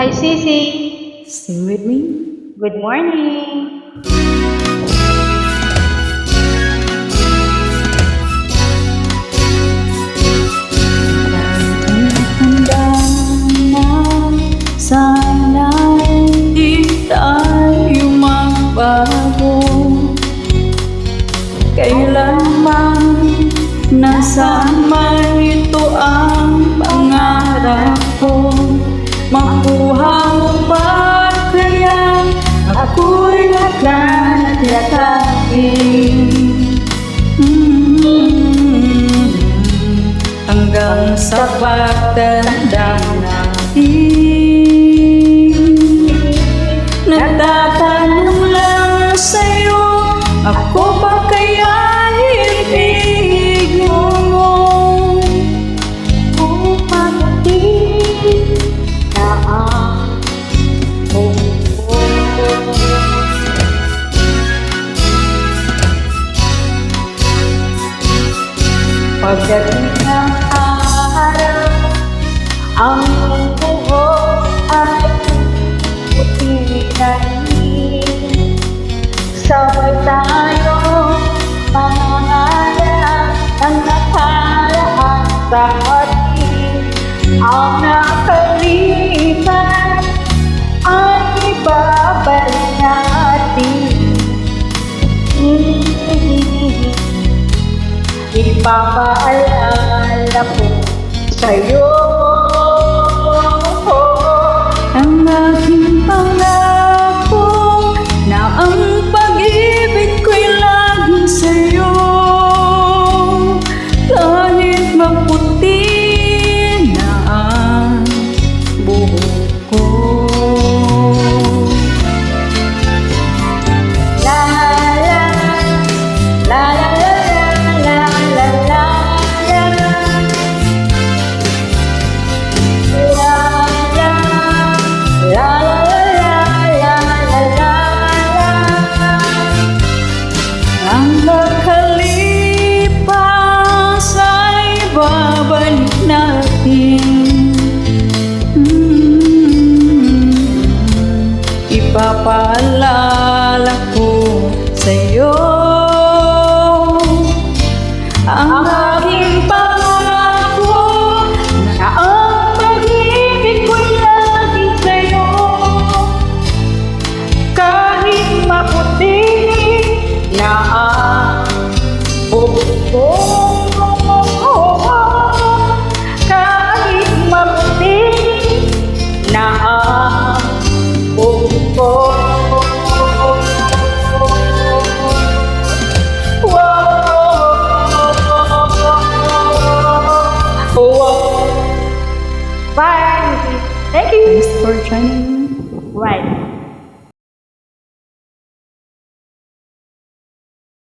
Hi, Sisi. Sing with me. Good morning. Kailanman nasaan man ito ang pangarap ko Makuha mo ba kaya ako'y naglalaking Mm, hanggang sa pagtanda natin Nagtatanong lang sa'yo Ako Pagdating ng araw, ang buhok ay puti na. Sabay tayo, mangangarap ang nakaraan sa atin. Ang Papaalala po sa'yo. ibabalik natin mm -hmm. Ipapaalam Thank you. Thanks for joining. Right.